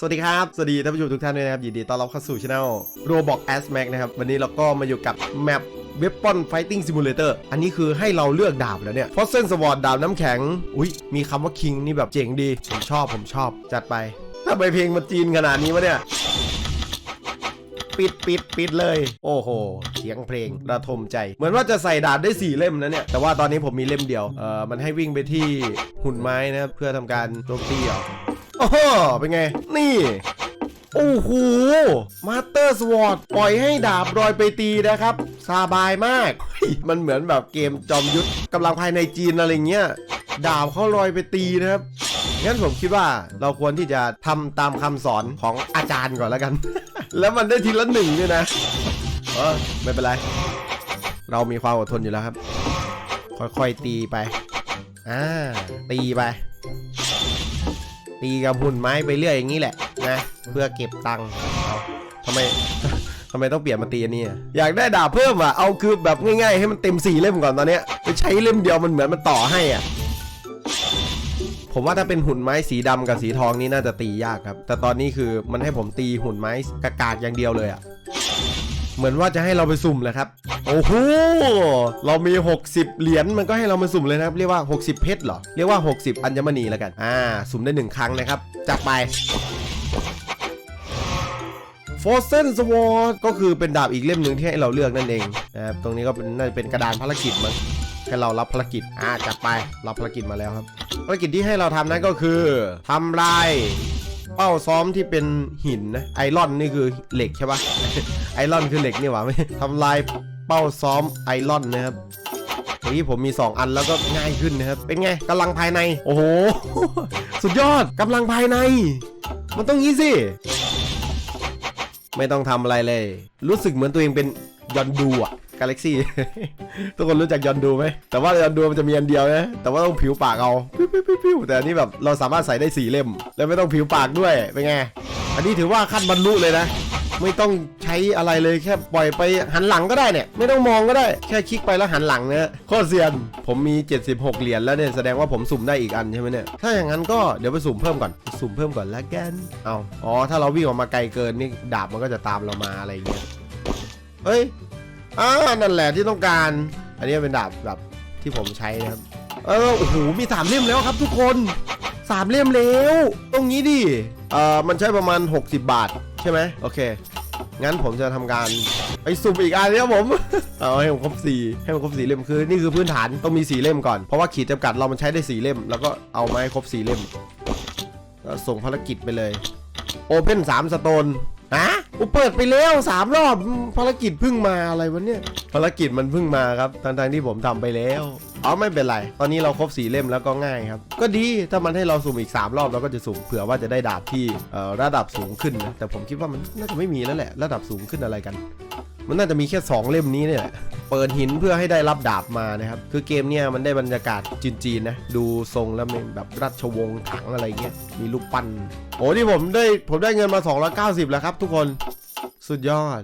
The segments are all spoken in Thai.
สวัสดีครับ สวัสดีท่านผู้ชมทุกท่านด้วยนะครับ ยินดีต้อนรับเข้าสู่ช anel Roblox a s Max นะครับ วันนี้เราก็มาอยู่กับแมป Weapon Fighting Simulator อันนี้คือให้เราเลือกดาบแล้วเนี่ย f o s s e n Sword ดาบน้ำแข็ง อุ้ยมีคำว่า King นี่แบบเจ๋งดี ผมชอบผมชอบจัดไปถ้าไปเพลงมันจีนขนาดนี้วะเนี่ย ปิดปิดปิดเลย โอ้โหเสียงเพลงระทมใจ เหมือนว่าจะใส่ดาบได้4เล่มนะเนี่ย แต่ว่าตอนนี้ผมมีเล่มเดียว เออมันให้วิ่งไปที่หุ่นไม้นะครับเพื่อทำการโจมตีเหรอ โอ้โหเป็นไง นี่ โอ้โห มาสเตอร์สวอตปล่อยให้ดาบรอยไปตีนะครับ สบายมาก มันเหมือนแบบเกมจอมยุทธกำลังภายในจีนอะไรเงี้ย ดาบเขาลอยไปตีนะครับ งั้นผมคิดว่าเราควรที่จะทำตามคำสอนของอาจารย์ก่อนแล้วกัน แล้วมันได้ทีละหนึ่งด้วยนะ เออไม่เป็นไร เรามีความอดทนอยู่แล้วครับ ค่อยๆตีไป อ่า ตีไป ตีกับหุ่นไม้ไปเรื่อยอย่างนี้แหละนะ เพื่อเก็บตังค์ทำไมทำไมต้องเปลี่ยนมาตีอันนี้อยากได้ดาบเพิ่มอะเอาคือแบบง่ายๆ ให้มันเต็มสี่เล่มก่อนตอนเนี้ยไปใช้เล่มเดียวมันเหมือนมันต่อให้อะผมว่าถ้าเป็นหุ่นไม้สีดำกับสีทองนี่น่าจะตียากครับ แต่ตอนนี้คือมันให้ผมตีหุ่นไม้กากากๆอย่างเดียวเลยอะ เหมือนว่าจะให้เราไปสุ่มเลยครับ โอ้โห เรามี 60 เหรียญมันก็ให้เรามาสุ่มเลยนะครับ เรียกว่า 60 เพชรเหรอ เรียกว่า 60 อัญมณีแล้วกัน อ่า สุ่มได้หนึ่งครั้งนะครับ จับไป f o r s e n Sword ก็คือเป็นดาบอีกเล่มหนึ่งที่ให้เราเลือกนั่นเองนะครับ ตรงนี้ก็เป็นน่าจะเป็นกระดานภารกิจมั้งให้เรารับภารกิจ อ่า จัดไป รับภารกิจมาแล้วครับ ภารกิจที่ให้เราทำนั้นก็คือทำลายเป้าซ้อมที่เป็นหินนะ ไอรอนนี่คือเหล็กใช่ปะ ไอรอนคือเหล็กนี่หว่าไม่ทำลายเป้าซ้อมไอรอนนะครับเมื่อกี้ผมมี 2 อันแล้วก็ง่ายขึ้นนะครับ เป็นไงกำลังภายใน โอ้โห สุดยอดกำลังภายใน มันต้องงี้สิ ไม่ต้องทำอะไรเลย รู้สึกเหมือนตัวเองเป็นยอนดูอะกาแล็กซี่ ทุกคนรู้จักยอนดูไหม แต่ว่ายอนดูมันจะมีอันเดียวนะ แต่ว่าต้องผิวปากเอา ปิ้วปิ้วปิ้วปิ้วแต่อันนี้แบบเราสามารถใส่ได้สี่เล่ม แล้วไม่ต้องผิวปากด้วย เป็นไง อันนี้ถือว่าขั้นบรรลุเลยนะ ไม่ต้องใช้อะไรเลยแค่ปล่อยไปหันหลังก็ได้เนี่ย ไม่ต้องมองก็ได้แค่คลิกไปแล้วหันหลังเนี่ยโคตรเซียนผมมี 76 เหรียญแล้วเนี่ยแสดงว่าผมสุ่มได้อีกอันใช่ไหมเนี่ยถ้าอย่างนั้นก็เดี๋ยวไปสุ่มเพิ่มก่อนสุ่มเพิ่มก่อนละกันเอาอ๋อถ้าเราวิ่งออกมาไกลเกินนี่ดาบมันก็จะตามเรามาอะไรอย่างเงี้ยเฮ้ยอ่านั่นแหละที่ต้องการ อันนี้เป็นดาบแบบที่ผมใช้นะครับเออโอ้โหมีสามเล่มแล้วครับทุกคนสามเล่มแล้ว ตรงนี้ดิเอ่อมันใช้ประมาณ 60 บาท ใช่ไหมโอเค งั้นผมจะทำการไปสุ่มอีกอันนี้ครับผม เอาให้ผมครบสี่ให้มันครบสี่เล่มคือ นี่คือพื้นฐานต้องมีสี่เล่มก่อน เพราะว่าขีดจำกัดเรามันใช้ได้สี่เล่ม แล้วก็เอามาให้ครบสี่เล่มแล้วส่งภารกิจไปเลยโอเพนสามสโตน ฮะอุเปิดไปแล้วสามรอบภารกิจเพิ่งมาอะไรวะเนี่ยภารกิจมันเพิ่งมาครับทั้งๆที่ผมทำไปแล้วเอาไม่เป็นไร ตอนนี้เราครบสีเล่มแล้วก็ง่ายครับ ก็ดีถ้ามันให้เราสุ่มอีก 3 รอบเราก็จะสุ่มเผื่อว่าจะได้ดาบที่เอ่อระดับสูงขึ้นนะแต่ผมคิดว่ามันน่าจะไม่มีแล้วแหละ ระดับสูงขึ้นอะไรกัน มันน่าจะมีแค่2เล่มนี้เนี่ยเปิดหินเพื่อให้ได้รับดาบมานะครับ คือเกมเนี่ยมันได้บรรยากาศจีนๆนะ ดูทรงแล้วเป็นแบบราชวงศ์ถังอะไรเงี้ย มีลูกปั้น โอ้ที่ผมได้ผมได้เงินมา 290 แล้วครับทุกคน สุดยอด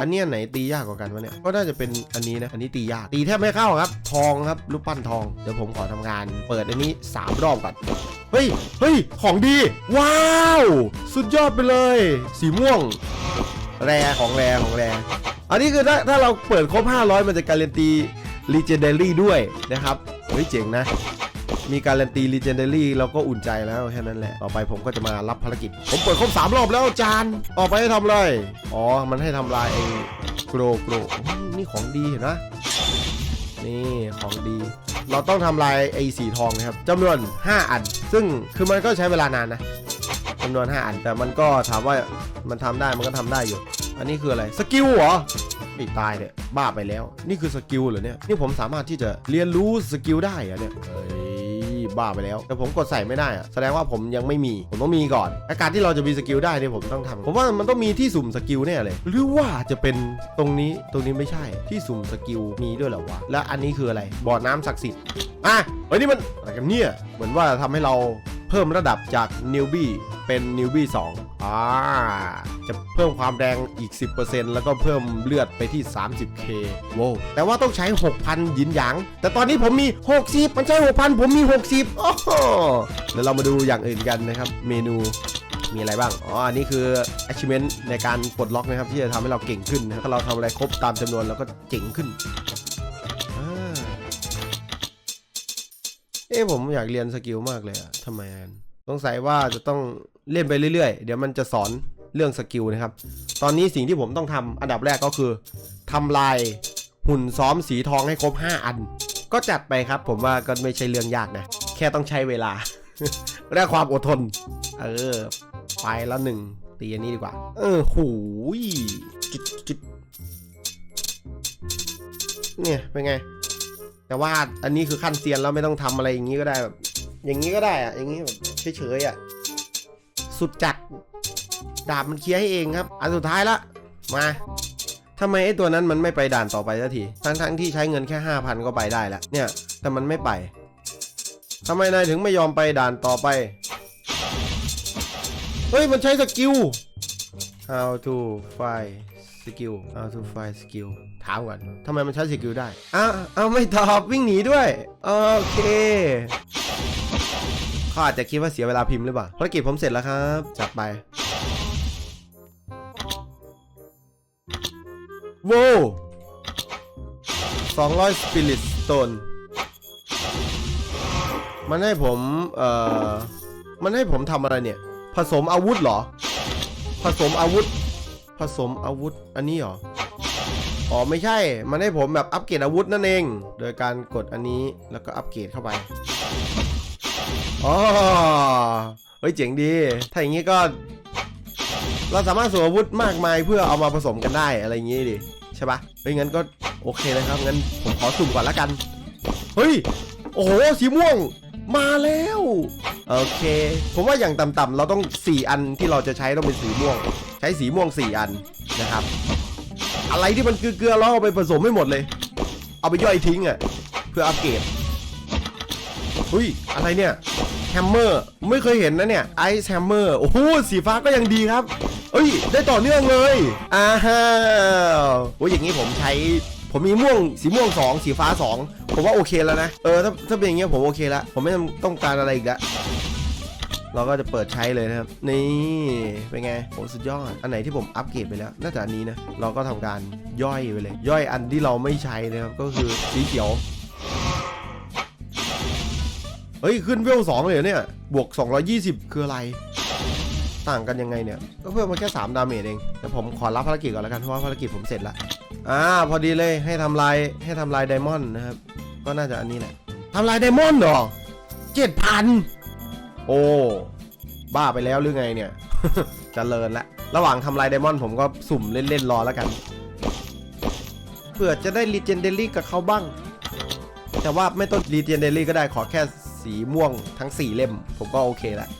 อันเนี้ยไหนตียากกว่ากันวะเนี่ย ก็น่าจะเป็นอันนี้นะ อันนี้ตียาก ตีแทบไม่เข้าครับ ทองครับ รูปปั้นทอง เดี๋ยวผมขอทำงานเปิดอันนี้ 3 รอบก่อน เฮ้ย เฮ้ย ของดี ว้าว สุดยอดไปเลย สีม่วง แรของแรของแรอันนี้คือถ้าถ้าเราเปิดครบ 500 มันจะการันตี Legendary ด้วยนะครับ เฮ้ยเจ๋งนะ มีการันตี Legendary เราก็อุ่นใจแล้วแค่นั้นแหละ ต่อไปผมก็จะมารับภารกิจ ผมเปิดครบ 3 รอบแล้วจาน ออกไปให้ทำอะไรอ๋อ มันให้ทำลายไอ้โกรโกรนี่ของดีเห็นไหมนี่ของดี เราต้องทำลายไอ้สีทองนะครับจำนวน 5 อัน ซึ่งคือมันก็ใช้เวลานานนะำนวน 5 อัน แต่มันก็ถามว่ามันทำได้มันก็ทำได้อยู่ อันนี้คืออะไรสกิลเหรอไม่ตายเนี่ยบ้าไปแล้ว นี่คือสกิลเหรอเนี่ยนี่ผมสามารถที่จะเรียนรู้สกิลได้อะเนี่ยเฮ้ยบ้าไปแล้ว แต่ผมกดใส่ไม่ได้อะแสดงว่าผมยังไม่มีผมต้องมีก่อนอาการที่เราจะมีสกิลได้เนี่ยผมต้องทำผมว่ามันต้องมีที่สุ่มสกิลแน่เลยหรือว่าจะเป็นตรงนี้ตรงนี้ไม่ใช่ที่สุ่มสกิลมีด้วยเหรอวะและอันนี้คืออะไรบ่อน้ำศักดิ์สิทธิ์อะเฮ้ยนี่มันอะไรกันเนี่ยเหมือนว่าทำให้เรา เพิ่มระดับจาก newbie เป็น newbie 2อ่าจะเพิ่มความแรงอีก 10%แล้วก็เพิ่มเลือดไปที่ 30k โว้วแต่ว่าต้องใช้ 6,000 ยินหยาง แต่ตอนนี้ผมมี 60 มันใช้ 6,000 ผมมี 60 โอ้โหเดี๋ยวเรามาดูอย่างอื่นกันนะครับ เมนูมีอะไรบ้าง อ๋อ อันนี้คือ achievement ในการปลดล็อกนะครับ ที่จะทำให้เราเก่งขึ้นนะถ้าเราทำอะไรครบตามจำนวนเราก็เจ๋งขึ้น อ๊ะผมอยากเรียนสกิลมากเลยอะทำไมอะสงสัยว่าจะต้องเล่นไปเรื่อยๆ เดี๋ยวมันจะสอนเรื่องสกิลนะครับ ตอนนี้สิ่งที่ผมต้องทำอันดับแรกก็คือทำลายหุ่นซ้อมสีทองให้ครบ 5 อัน ก็จัดไปครับ ผมว่าก็ไม่ใช่เรื่องยากนะ แค่ต้องใช้เวลา และความอดทน เออ ไปแล้วหนึ่งตีอันนี้ดีกว่า เออหูยจุดจุดเนี่ย เป็นไง แต่ว่าอันนี้คือขั้นเซียนแล้วไม่ต้องทำอะไรอย่างนี้ก็ได้แบบอย่างนี้ก็ได้อะอย่างนี้แบบเฉยๆอะสุดจัดดาบมันเคลียร์ให้เองครับ อันสุดท้ายละมาทำไมไอ้ตัวนั้นมันไม่ไปด่านต่อไปสักทีทั้งๆที่ใช้เงินแค่5,000ก็ไปได้แล้วเนี่ย แต่มันไม่ไปทำไมนายถึงไม่ยอมไปด่านต่อไป เฮ้ย มันใช้สกิล how to find skill how to find skill ถามก่อนทำไมมันใช้สกิลได้อ้าวอ้าวไม่ตอบวิ่งหนีด้วยโอเคเขาอาจจะคิดว่าเสียเวลาพิมพ์หรือเปล่าภารกิจผมเสร็จแล้วครับจัดไปโว้200 Spirit Stone มันให้ผม เอ่อ มันให้ผมทำอะไรเนี่ย ผสมอาวุธเหรอ ผสมอาวุธ ผสมอาวุธ อันนี้เหรอ อ๋อไม่ใช่ มันให้ผมแบบอัปเกรดอาวุธนั่นเอง โดยการกดอันนี้แล้วก็อัปเกรดเข้าไป อ๋อ เฮ้ยเจ๋งดี ถ้าอย่างนี้ก็ เราสามารถสวมอาวุธมากมายเพื่อเอามาผสมกันได้อะไรอย่างงี้ดิ ใช่ปะเฮ้ยงั้นก็โอเคเลยครับ งั้นผมขอสุ่มก่อนละกัน เฮ้ย โอ้โห สีม่วง มาแล้ว โอเค ผมว่าอย่างต่ำๆเราต้อง 4 อันที่เราจะใช้ต้องเป็นสีม่วง ใช้สีม่วง 4 อันนะครับ อะไรที่มันเกลือๆเราเอาไปผสมให้หมดเลย เอาไปย่อยทิ้งอะ่ะเพื่ออัปเกรดเฮ้ยอะไรเนี่ยแฮมเมอร์ไม่เคยเห็นนะเนี่ยไอซ์แฮมเมอร์โอ้โหสีฟ้าก็ยังดีครับเอ้ย ได้ต่อเนื่องเลยอ้าวโอ้ยอย่างนี้ผมใช้ ผมมีม่วงสีม่วง2สีฟ้า2ผมว่าโอเคแล้วนะเออถ้าถ้าเป็นอย่างเงี้ยผมโอเคแล้วผมไม่ต้องการอะไรอีกแล้วเราก็จะเปิดใช้เลยนะครับ นี่ เป็นไงโอ้สุดยอด อันไหนที่ผมอัปเกรดไปแล้วน่าจะอันนี้นะ เราก็ทำการย่อยไปเลย ย่อยอันที่เราไม่ใช้นะครับ ก็คือสีเขียว เฮ้ย ขึ้นเวลสองเลยเหรอเนี่ย บวก 220 คืออะไร ต่างกันยังไงเนี่ยก็เพิ่มมาแค่3ดาเมจเองแต่ผมขอรับภารกิจก่อนแล้วกันเพราะว่าภารกิจผมเสร็จละอ่าพอดีเลยให้ทำลายให้ทำลายไดมอนด์นะครับก็น่าจะอันนี้แหละทำลายไดมอนด์หรอเจ็ดพันโอ้บ้าไปแล้วหรือไงเนี่ยเจริญละระหว่างทำลายไดมอนด์ผมก็สุ่มเล่นๆรอแล้วกันเผื่อจะได้รีเจนเดลี่กับเขาบ้าง แต่ว่าไม่ต้องรีเจนเดลี่ก็ได้ขอแค่สีม่วงทั้ง 4 เล่ม ผมก็โอเคแล้ว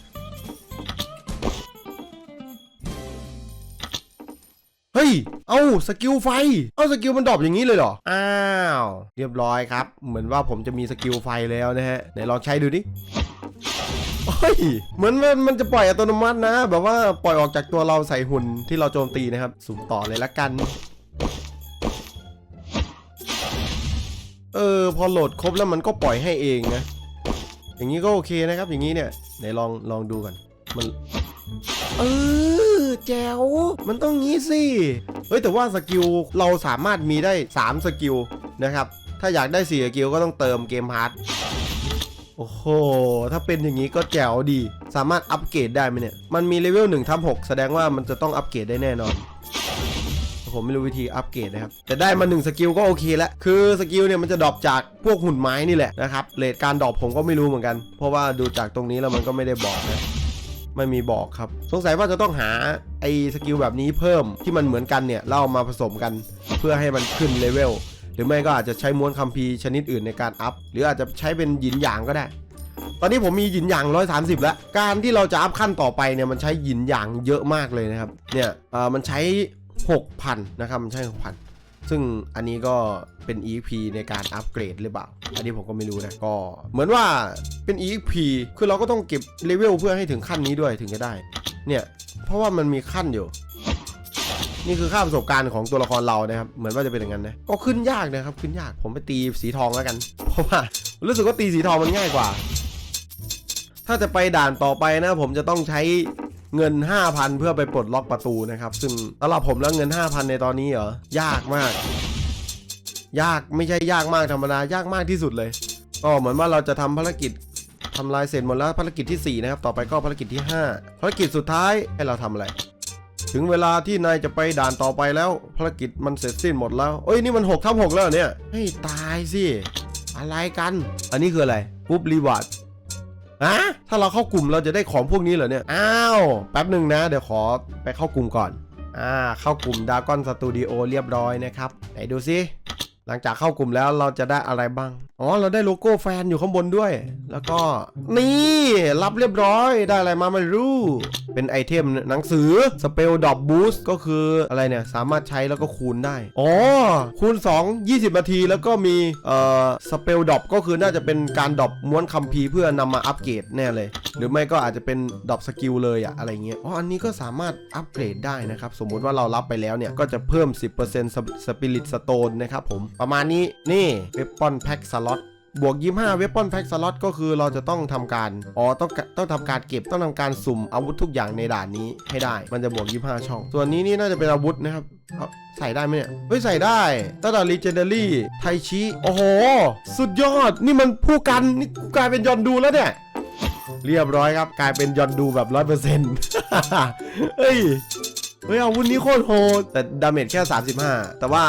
เฮ้ย เอาสกิลไฟ เอาสกิลมันดรอปอย่างนี้เลยเหรอ อ้าว เรียบร้อยครับ เหมือนว่าผมจะมีสกิลไฟแล้วนะฮะ ไหนลองใช้ดูดิเฮ้ยเหมือนมันมันจะปล่อยอัตโนมัตินะ แบบว่าปล่อยออกจากตัวเราใส่หุ่นที่เราโจมตีนะครับ สุ่มต่อเลยละกัน เออ พอโหลดครบแล้วมันก็ปล่อยให้เองนะ อย่างนี้ก็โอเคนะครับ อย่างนี้เนี่ย ไหนลองลองดูกันมัน เออแจ๋วมันต้องงี้สิ เฮ้ยแต่ว่าสกิลเราสามารถมีได้ 3 สกิลนะครับ ถ้าอยากได้ 4 สกิลก็ต้องเติมเกมฮาร์ดโอ้โห ถ้าเป็นอย่างนี้ก็แจ๋วดี สามารถอัปเกรดได้ไหมเนี่ย มันมีเลเวล1ทับ6แสดงว่ามันจะต้องอัปเกรดได้แน่นอนผมไม่รู้วิธีอัปเกรดนะครับ แต่ได้มา1สกิลก็โอเคแล้ว คือสกิลเนี่ยมันจะดรอปจากพวกหุ่นไม้นี่แหละนะครับ เรทการดรอปผมก็ไม่รู้เหมือนกัน เพราะว่าดูจากตรงนี้แล้วมันก็ไม่ได้บอกนะ ไม่มีบอกครับ สงสัยว่าจะต้องหาไอ้สกิลแบบนี้เพิ่มที่มันเหมือนกันเนี่ยเอามาผสมกันเพื่อให้มันขึ้นเลเวลหรือไม่ก็อาจจะใช้ม้วนคัมภีร์ชนิดอื่นในการอัพ หรืออาจจะใช้เป็นหยินหยางก็ได้ ตอนนี้ผมมีหยินหยาง 130 แล้ว การที่เราจะอัพขั้นต่อไปเนี่ยมันใช้หยินหยางเยอะมากเลยนะครับ เนี่ยเออมันใช้ 6,000 นะครับ มันใช้ 6,000 ซึ่งอันนี้ก็ เป็น EP ในการอัปเกรดหรือเปล่า อันนี้ผมก็ไม่รู้นะ ก็เหมือนว่าเป็น EP คือเราก็ต้องเก็บเลเวลเพื่อให้ถึงขั้นนี้ด้วยถึงจะได้ เนี่ย เพราะว่ามันมีขั้นอยู่ นี่คือค่าประสบการณ์ของตัวละครเรานะครับ เหมือนว่าจะเป็นอย่างนั้นนะ ก็ขึ้นยากนะครับ ขึ้นยาก ผมไปตีสีทองแล้วกัน เพราะว่ารู้สึกว่าตีสีทองมันง่ายกว่า ถ้าจะไปด่านต่อไปนะ ผมจะต้องใช้เงิน 5,000 เพื่อไปปลดล็อกประตูนะครับ ซึ่งสำหรับผมแล้วเงิน 5,000 ในตอนนี้เหรอ ยากมาก ยากไม่ใช่ยากมากธรรมดายากมากที่สุดเลย ก็เหมือนว่าเราจะทำภารกิจทำลายเสร็จหมดแล้วภารกิจที่ 4 นะครับ ต่อไปก็ภารกิจที่ 5 ภารกิจสุดท้ายให้เราทำอะไร ถึงเวลาที่นายจะไปด่านต่อไปแล้ว ภารกิจมันเสร็จสิ้นหมดแล้วเอ้ยนี่มัน6ทับ6แล้วเนี่ยให้ตายสิอะไรกัน อันนี้คืออะไรปุ๊บรีวาร์ดฮะถ้าเราเข้ากลุ่มเราจะได้ของพวกนี้เหรอเนี่ย อ้าว แป๊บหนึ่งนะ เดี๋ยวขอไปเข้ากลุ่มก่อน อ่า เข้ากลุ่มดากอนสตูดิโอเรียบร้อยนะครับ ไหนดูซิ หลังจากเข้ากลุ่มแล้วเราจะได้อะไรบ้าง อ๋อ เราได้โลโก้แฟนอยู่ข้างบนด้วย แล้วก็ นี่ รับเรียบร้อย ได้อะไรมาไม่รู้ เป็นไอเทมหนังสือ Spell Drop Boost ก็คืออะไรเนี่ย สามารถใช้แล้วก็คูณได้ อ๋อ คูณ 2 20 นาที แล้วก็มี เอ่อ Spell Drop ก็คือน่าจะเป็นการดอปม้วนคัมภีร์เพื่อนำมาอัปเกรดแน่เลย หรือไม่ก็อาจจะเป็นดอปสกิลเลยอะอะไรเงี้ย อ๋อ อันนี้ก็สามารถอัปเกรดได้นะครับ สมมุติว่าเรารับไปแล้วเนี่ย ก็จะเพิ่ม 10% Spirit Stone นะครับผมประมาณนี้นี่ Weapon Pack Slot บวก25 Weapon Pack Slot ก็คือเราจะต้องทำการอ๋อต้องต้องทำการเก็บต้องทำการสุ่มอาวุธทุกอย่างในด่านนี้ให้ได้ มันจะบวก25ช่อง ส่วนนี้นี่น่าจะเป็นอาวุธนะครับเอาใส่ได้ไหมเนี่ยเฮ้ยใส่ได้ตั้งแต่ Legendary ไทชิโอ้โห สุดยอดนี่มันผู้กันนี่กูกลายเป็นยอนดูแล้วเนี่ยเรียบร้อยครับ กลายเป็นยอนดูแบบ100%เฮ้ยเฮ้ยอาวุธนี้โคตรโหดแต่ดาเมจแค่ 35 แต่ว่า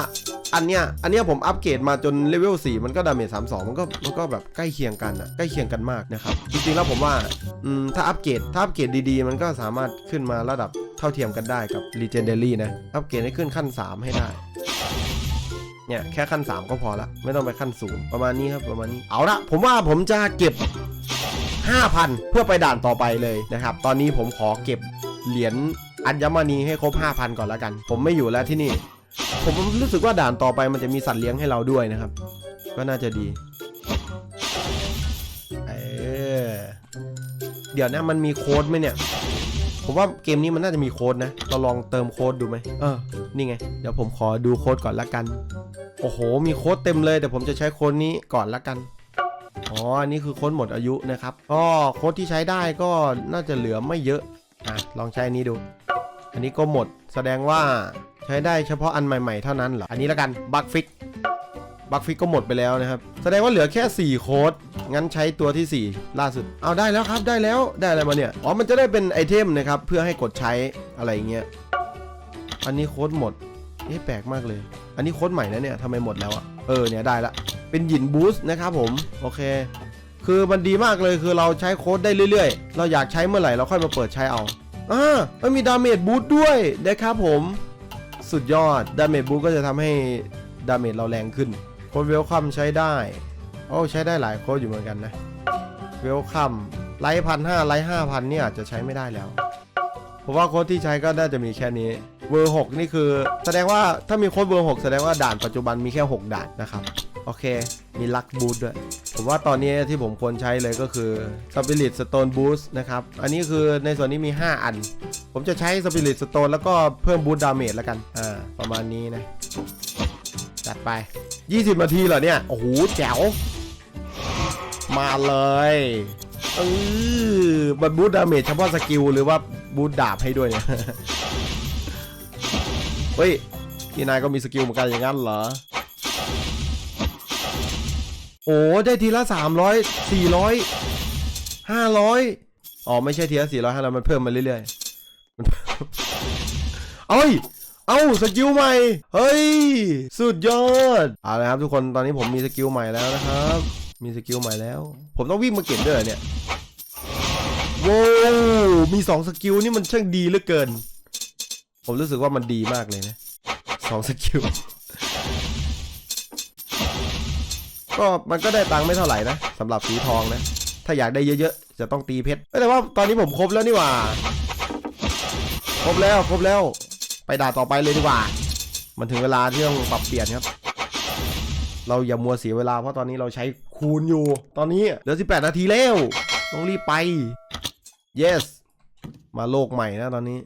อันเนี้ยอันเนี้ยผมอัปเกรดมาจนเลเวล4มันก็ดาเมจ32 มันก็มันก็แบบใกล้เคียงกันอะใกล้เคียงกันมากนะครับจริงๆแล้วผมว่าอืมถ้าอัปเกรดถ้าอัปเกรดดีๆ มันก็สามารถขึ้นมาระดับเท่าเทียมกันได้กับ Legendary นะอัปเกรดให้ขึ้นขั้น 3 ให้ได้เนี่ยแค่ขั้น 3 ก็พอละไม่ต้องไปขั้นสูงประมาณนี้ครับประมาณนี้เอาละผมว่าผมจะเก็บ 5,000 เพื่อไปด่านต่อไปเลยนะครับ ตอนนี้ผมขอเก็บเหรียญอัญมณีให้ครบ 5,000 ก่อนแล้วกัน ผมไม่อยู่แล้วที่นี่ ผมรู้สึกว่าด่านต่อไปมันจะมีสัตว์เลี้ยงให้เราด้วยนะครับ ก็น่าจะดีเออเดี๋ยวนะมันมีโค้ดไหมเนี่ย ผมว่าเกมนี้มันน่าจะมีโค้ดนะเราลองเติมโค้ดดูไหมเออนี่ไง เดี๋ยวผมขอดูโค้ดก่อนละกัน โอ้โห มีโค้ดเต็มเลยแต่ผมจะใช้โค้ดนี้ก่อนละกันอ๋ออันนี้คือโค้ดหมดอายุนะครับก็โค้ดที่ใช้ได้ก็น่าจะเหลือไม่เยอะอะลองใช้อันนี้ดู อันนี้ก็หมดแสดงว่า ใช้ได้เฉพาะอันใหม่ๆเท่านั้นเหรอ อันนี้และกันบักฟิกบักฟิกก็หมดไปแล้วนะครับ แสดงว่าเหลือแค่ 4 โค้ด งั้นใช้ตัวที่ 4 ล่าสุด เอาได้แล้วครับได้แล้วได้อะไรมาเนี่ย อ๋อ มันจะได้เป็นไอเทมนะครับ เพื่อให้กดใช้อะไรเงี้ย อันนี้โค้ดหมดเอ๊ะแปลกมากเลย อันนี้โค้ดใหม่นะเนี่ยทำไมหมดแล้วอะเออเนี่ยได้ละ เป็นหยินบูสต์นะครับผม โอเค คือมันดีมากเลยคือเราใช้โค้ดได้เรื่อยๆ เราอยากใช้เมื่อไหร่เราค่อยมาเปิดใช้เอาอ่ามันมีดาเมจบูสต์ด้วยนะครับผม สุดยอด ดาเมจบูก็จะทำให้ดาเมจเราแรงขึ้นโค้ดเวลคัมใช้ได้ โอ้ใช้ได้หลายโค้ดอยู่เหมือนกันนะ เวลคัมไลท์พันห้าไลท์ห้าพันเนี่ยอาจจะใช้ไม่ได้แล้วผมว่าโค้ดที่ใช้ก็น่าจะมีแค่นี้ เวอร์หกนี่คือ แสดงว่าถ้ามีโค้ดเวอร์หกแสดงว่าด่านปัจจุบันมีแค่ 6 ด่านนะครับ โอเค มีลักบูทด้วย ผมว่าตอนนี้ที่ผมควรใช้เลยก็คือ Spirit Stone Boost นะครับ อันนี้คือในส่วนนี้มี 5 อัน ผมจะใช้ Spirit Stone แล้วก็เพิ่ม Boost Damage แล้วกัน อ่า ประมาณนี้นะ จัดไป 20 นาทีเหรอเนี่ย โอ้โห แจ๋ว มาเลยเออมันบูทดาเมจเฉพาะสกิลหรือว่าบูทดาบให้ด้วยเนี่ย เฮ้ย พี่นายก็มีสกิลเหมือนกันอย่างนั้นเหรอ โอ้ได้ทีละ300 400 500อ๋อไม่ใช่ทีละ400 500มันเพิ่มมาเรื่อยๆเอ้ยเอ้าสกิลใหม่ เฮ้ย สุดยอดเอาละครับทุกคนตอนนี้ผมมีสกิลใหม่แล้วนะครับ มีสกิลใหม่แล้ว ผมต้องวิ่งมาเก็บด้วยเหรอเนี่ยว้าวมี2สกิลนี่มันช่างดีเหลือเกิน ผมรู้สึกว่ามันดีมากเลยนะสองสกิล ก็มันก็ได้ตังค์ไม่เท่าไหร่นะสำหรับสีทองนะ ถ้าอยากได้เยอะๆ จะต้องตีเพชรแต่ว่าตอนนี้ผมครบแล้วนี่หว่า ครบแล้วครบแล้ว ไปด่าต่อไปเลยดีกว่า มันถึงเวลาที่ต้องปรับเปลี่ยนครับ เราอย่ามัวเสียเวลาเพราะตอนนี้เราใช้คูณอยู่ ตอนนี้เหลือ 18 นาทีแล้ว ต้องรีบไป yes มาโลกใหม่นะตอนนี้